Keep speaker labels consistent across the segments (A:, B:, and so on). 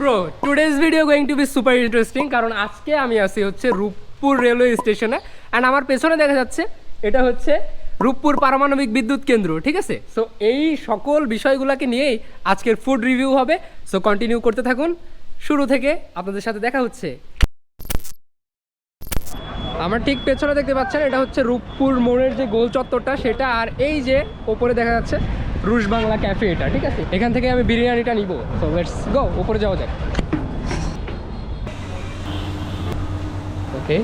A: Bro today's video going to be super interesting কারণ আজকে আমি আছি হচ্ছে রূপপুর রেলওয়ে স্টেশনে অ্যান্ড আমার পেছনে দেখা যাচ্ছে এটা হচ্ছে রূপপুর পারমাণবিক বিদ্যুৎ কেন্দ্র, ঠিক আছে? সো এই সকল বিষয়গুলোকে নিয়েই আজকের ফুড রিভিউ হবে। সো কন্টিনিউ করতে থাকুন। শুরু থেকে আপনাদের সাথে দেখা হচ্ছে। আমার ঠিক পেছনে দেখতে পাচ্ছেন, এটা হচ্ছে রূপপুর মোড়ের যে গোল চত্বরটা সেটা আর এই যে ওপরে দেখা যাচ্ছে রুশ বাংলা ক্যাফে এটা, ঠিক আছে? এখান থেকে আমি বিরিয়ানিটা নিব। সো লেটস গো উপরে যাওয়া যাক। ওকে।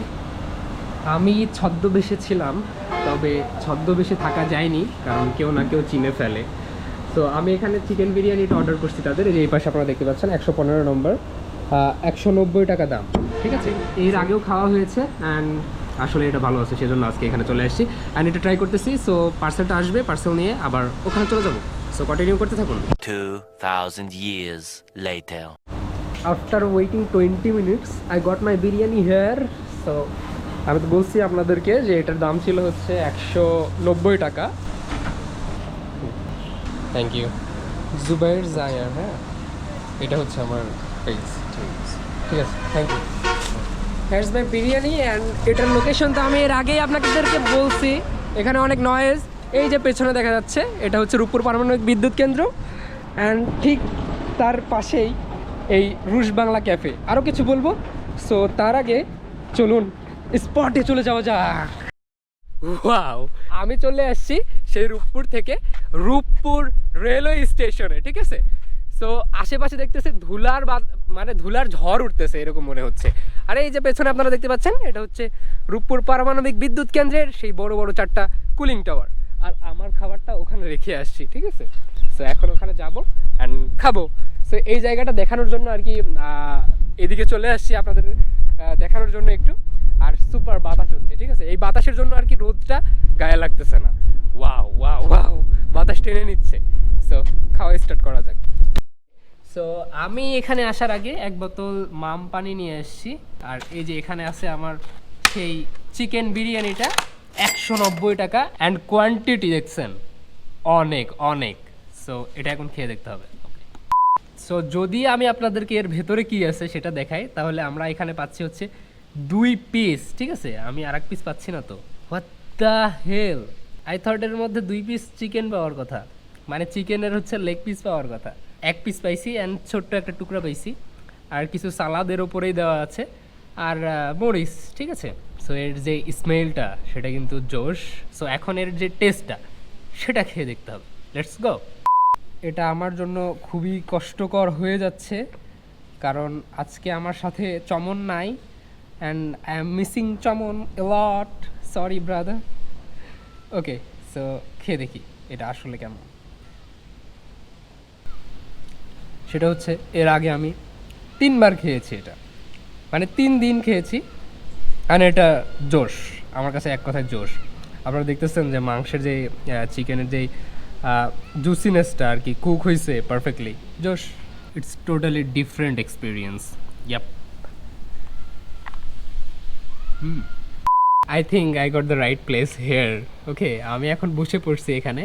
A: আমি ছদ্মবেশে ছিলাম, তবে ছদ্মবেশে থাকা যায়নি, কারণ কেউ না কেউ চিনে ফেলে। তো আমি এখানে চিকেন বিরিয়ানিটা অর্ডার করছি তাদের, এই পাশে আপনারা দেখতে পাচ্ছেন, একশো পনেরো নম্বর একশো নব্বই টাকা দাম, ঠিক আছে? এর আগেও খাওয়া হয়েছে অ্যান্ড আসলে এটা ভালো আছে সেজন্য আজকে এখানে চলে আসছি। অ্যান্ড এটা ট্রাই করতেছি সো পার্সেলটা আসবে পার্সেল নিয়ে আবার ওখানে চলে যাব। সো কন্টিনিউ করতে থাকুন।
B: 2,000 years later.
A: After waiting twenty minutes I got my biryani here so আমি তো বলছি আপনাদেরকে যে এটার দাম ছিল হচ্ছে একশো নব্বই টাকা। থ্যাংক ইউ জুবাইর জায়ার হ্যাঁ? এটা হচ্ছে আমার পেজ ঠিক আছে। Thank you that's my biryani and এটার লোকেশন তো আমি এর আগেই আপনাদেরকে বলছি। এখানে অনেক নয়েজ এই যে পেছনে দেখা যাচ্ছে এটা হচ্ছে রূপপুর পারমাণবিক বিদ্যুৎ কেন্দ্র। অ্যান্ড ঠিক তার পাশেই এই রুশ বাংলা ক্যাফে আরও কিছু বলব? সো তার আগে চলুন স্পটে চলে যাওয়া যাক। ওয়াও আমি চলে আসছি সেই রূপপুর থেকে রূপপুর রেলওয়ে স্টেশনে ঠিক আছে? সো আশেপাশে দেখতেছে ধুলার বা মানে ধুলার ঝড় উঠতেছে এরকম মনে হচ্ছে। আর এই যে পেছনে আপনারা দেখতে পাচ্ছেন, এটা হচ্ছে রূপপুর পারমাণবিক বিদ্যুৎ কেন্দ্রের সেই বড় বড় চারটা কুলিং টাওয়ার আর আমার খাবারটা ওখানে রেখে আসছি, ঠিক আছে? সো এখন ওখানে যাব অ্যান্ড খাব। সো এই জায়গাটা দেখানোর জন্য আর কি এদিকে চলে আসছি আপনাদের দেখানোর জন্য একটু। আর সুপার বাতাস হচ্ছে, ঠিক আছে? এই বাতাসের জন্য আর কি রোদটা গায়ে লাগতেছে না। ওয়াও ওয়াও ওয়াও বাতাস টেনে নিচ্ছে। সো খাওয়া স্টার্ট করা যাক। সো আমি এখানে আসার আগে এক বোতল মাম পানি নিয়ে এসেছি। আর এই যে এখানে আছে আমার সেই চিকেন বিরিয়ানিটা, একশো নব্বই টাকা অ্যান্ড কোয়ান্টিটি দেখছেন, অনেক অনেক। সো এটা এখন খেয়ে দেখতে হবে। সো যদি আমি আপনাদেরকে এর ভেতরে কি আছে সেটা দেখাই, তাহলে আমরা এখানে পাচ্ছি হচ্ছে দুই পিস ঠিক আছে? আমি আর এক পিস পাচ্ছি না তো। What the hell I thought এর মধ্যে দুই পিস চিকেন পাওয়ার কথা। মানে চিকেনের হচ্ছে লেগ পিস পাওয়ার কথা। এক পিস পাইছি অ্যান্ড ছোট্ট একটা টুকরা পাইছি। আর কিছু সালাদের ওপরেই দেওয়া আছে। আর মরিচ, ঠিক আছে? সো এর যে স্মেলটা সেটা কিন্তু জোশ। সো এখন এর যে টেস্টটা সেটা খেয়ে দেখতে হবে। লেটস গো এটা আমার জন্য খুবই কষ্টকর হয়ে যাচ্ছে। কারণ আজকে আমার সাথে চমন নাই। And I am missing Chaman lot sorry brother okay so খেয়ে দেখি এটা আসলে কেমন। সেটা হচ্ছে এর আগে আমি তিনবার খেয়েছি এটা। মানে তিন দিন খেয়েছি। আর এটা জোশ, আমার কাছে এক কথায় জোশ। আপনারা দেখতেছেন যে মাংসের যে চিকেনের যে জুসিনেসটা আর কি কুক হয়েছে পারফেক্টলি জোশ। It's totally different experience yup I think I got the right place here okay আমি এখন বসে পড়ছি এখানে।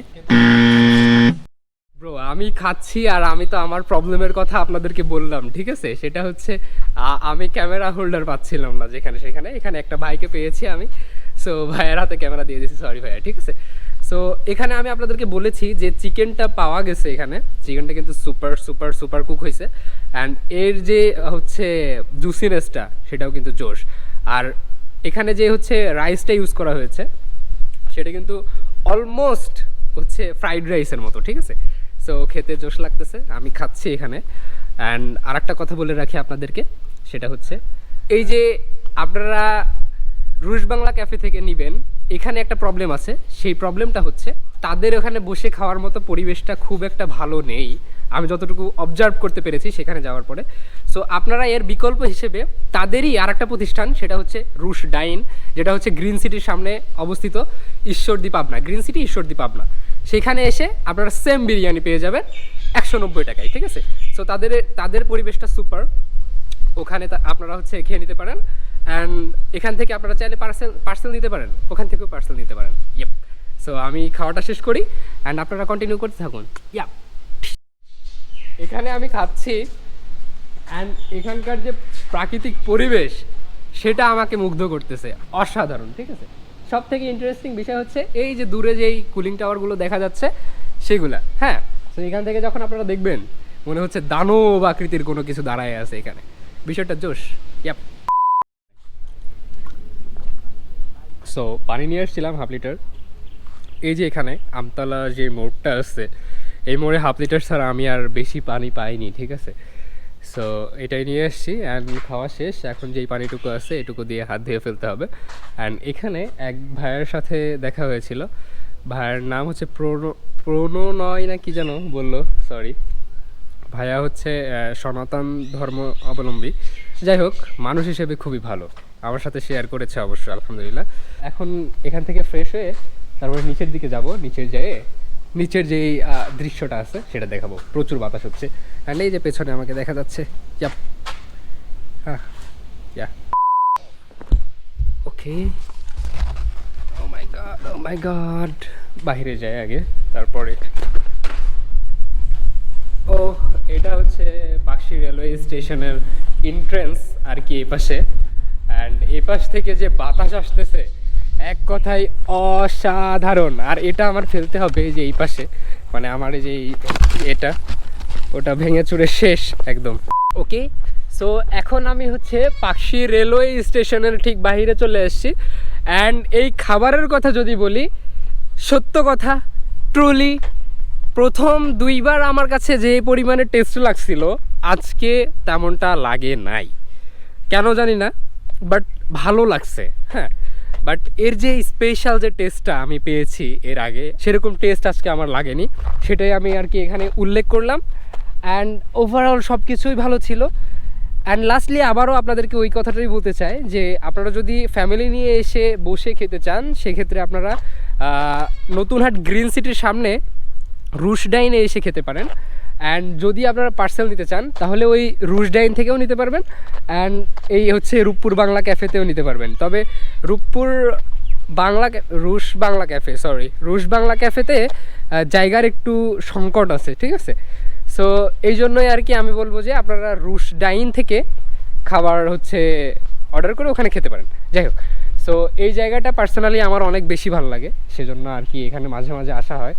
A: ব্রো আমি খাচ্ছি আর আমি তো আমার প্রবলেমের কথা আপনাদেরকে বললাম, ঠিক আছে? সেটা হচ্ছে আমি ক্যামেরা হোল্ডার পাচ্ছিলাম না যেখানে সেখানে, এখানে একটা ভাইকে পেয়েছি আমি। সো ভাইয়ের হাতে ক্যামেরা দিয়ে দিয়েছি সরি ভাইয়া, ঠিক আছে? সো এখানে আমি আপনাদেরকে বলেছি যে চিকেনটা পাওয়া গেছে এখানে। চিকেনটা কিন্তু সুপার সুপার সুপার কুক হয়েছে। অ্যান্ড এর যে, হচ্ছে জুসিনেসটা সেটাও কিন্তু জোশ। আর এখানে যে, হচ্ছে রাইসটা ইউজ করা হয়েছে, সেটা কিন্তু অলমোস্ট হচ্ছে ফ্রাইড রাইসের মতো, ঠিক আছে? সো খেতে জোশ লাগতেছে, আমি খাচ্ছি এখানে। অ্যান্ড আর একটা কথা বলে রাখি আপনাদেরকে, সেটা হচ্ছে, এই যে আপনারা রুশ বাংলা ক্যাফে থেকে নেবেন, এখানে একটা প্রবলেম আছে। সেই প্রবলেমটা হচ্ছে, তাদের ওখানে বসে খাওয়ার মতো পরিবেশটা খুব একটা ভালো নেই। আমি যতটুকু অবজার্ভ করতে পেরেছি সেখানে যাওয়ার পরে। সো আপনারা এর বিকল্প হিসেবে তাদেরই আর একটা প্রতিষ্ঠান, সেটা হচ্ছে রুশ ডাইন, যেটা হচ্ছে গ্রিন সিটির সামনে অবস্থিত ঈশ্বরদী পাবনা, গ্রিন সিটি ঈশ্বরদী পাবনা। সেখানে এসে আপনারা সেম বিরিয়ানি পেয়ে যাবেন একশো নব্বই টাকায়, ঠিক আছে? সো তাদের তাদের পরিবেশটা সুপার ওখানে আপনারা হচ্ছে খেয়ে নিতে পারেন। অ্যান্ড এখান থেকে আপনারা চাইলে পার্সেল পার্সেল নিতে পারেন। ওখান থেকেও পার্সেল নিতে পারেন। ইয়েপ সো আমি খাওয়াটা শেষ করি। অ্যান্ড আপনারা কন্টিনিউ করতে থাকুন। ইয়াপ এখানে আমি খাচ্ছি অ্যান্ড এখানকার যে প্রাকৃতিক পরিবেশ, সেটা আমাকে মুগ্ধ করতেছে। অসাধারণ, ঠিক আছে? সব থেকে ইন্টারেস্টিং বিষয় হচ্ছে, এই যে দূরে যেই কুলিং টাওয়ারগুলো দেখা যাচ্ছে, সেগুলা হ্যাঁ? তো এখান থেকে যখন আপনারা দেখবেন, মনে হচ্ছে দানব আকৃতির কোনো কিছু দাঁড়ায় আছে এখানে। বিষয়টা জোশ, ইয়াপ। সো পানি নিয়ে এসেছিলাম হাফ লিটার। এই যে এখানে আমতলা যে মোড়টা আছে এই মোড়ে হাফ লিটার ছাড়া আমি আর বেশি পানি পাইনি, ঠিক আছে? সো এটাই নিয়ে এসেছি অ্যান্ড খাওয়া শেষ। এখন যেই পানিটুকু আছে, এটুকু দিয়ে হাত ধুয়ে ফেলতে হবে। অ্যান্ড এখানে এক ভাইয়ের সাথে দেখা হয়েছিল। ভাইয়ের নাম হচ্ছে প্রণ নয় না কি যেন বলল সরি ভাইয়া হচ্ছে সনাতন ধর্ম অবলম্বী। যাই হোক, মানুষ হিসেবে খুবই ভালো। আমার সাথে শেয়ার করেছে অবশ্য, আলহামদুলিল্লাহ। এখন এখান থেকে ফ্রেশ হয়ে তারপরে নিচের দিকে যাব। নিচের যেয়ে নিচের আহ, দৃশ্যটা আছে সেটা দেখাবো। প্রচুর বাতাস হচ্ছে। অ্যান্ড এই যে পেছনে আমাকে দেখা যাচ্ছে হ্যাঁ ইয়া। ওকে। ও মাই গড ও মাই গড বাইরে যাই আগে তারপরে। ও এটা হচ্ছে পাকশি রেলওয়ে স্টেশনের এন্ট্রেন্স আর কি এই পাশে। অ্যান্ড এই পাশ থেকে যে বাতাস আসতেছে এক কথায় অসাধারণ। আর এটা আমার ফেলতে হবে যে এই পাশে। মানে আমার যে এটা, ওটা ভেঙে চুরে শেষ একদম। ওকে সো এখন আমি হচ্ছে পাখি রেলওয়ে স্টেশনের ঠিক বাইরে চলে এসেছি। অ্যান্ড এই খাবারের কথা যদি বলি, সত্য কথা ট্রুলি প্রথম দুইবার আমার কাছে যে পরিমাণে টেস্ট লাগছিল, আজকে তেমনটা লাগে নাই। কেন জানি না বাট ভালো লাগছে হ্যাঁ। বাট এর যে স্পেশাল যে টেস্টটা আমি পেয়েছি এর আগে, সেরকম টেস্ট আজকে আমার লাগেনি। সেটাই আমি আর কি এখানে উল্লেখ করলাম। অ্যান্ড ওভারঅল সব কিছুই ভালো ছিল। অ্যান্ড লাস্টলি আবারও আপনাদেরকে ওই কথাটাই বলতে চাই যে, আপনারা যদি ফ্যামিলি নিয়ে এসে বসে খেতে চান, সেক্ষেত্রে আপনারা নতুনহাট গ্রিন সিটির সামনে, রুশ ডাইনে এসে খেতে পারেন। অ্যান্ড যদি আপনারা পার্সেল নিতে চান, তাহলে ওই রুশ ডাইন থেকেও নিতে পারবেন অ্যান্ড এই হচ্ছে রূপপুর বাংলা ক্যাফেতেও নিতে পারবেন। তবে রূপপুর বাংলা রুশ বাংলা ক্যাফে সরি রুশ বাংলা ক্যাফেতে জায়গার একটু সংকট আছে, ঠিক আছে? সো এই জন্যই আর কি আমি বলব যে আপনারা রুশ ডাইন থেকে খাবার হচ্ছে অর্ডার করে ওখানে খেতে পারেন। যাই হোক সো এই জায়গাটা পার্সোনালি আমার অনেক বেশি ভালো লাগে, সেজন্য আর কি এখানে মাঝে মাঝে আসা হয়।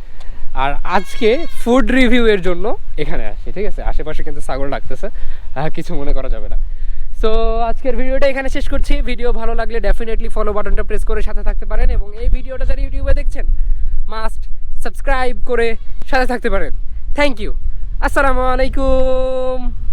A: আর আজকে ফুড রিভিউয়ের জন্য এখানে আসি, ঠিক আছে? আশেপাশে কিন্তু ছাগল ডাকতেছে কিছু মনে করা যাবে না। সো আজকের ভিডিওটা এখানে শেষ করছি। ভিডিও ভালো লাগলে ডেফিনেটলি ফলো বাটনটা প্রেস করে সাথে থাকতে পারেন এবং এই ভিডিওটা যারা ইউটিউবে দেখছেন মাস্ট সাবস্ক্রাইব করে সাথে থাকতে পারেন। থ্যাংক ইউ আসসালামু আলাইকুম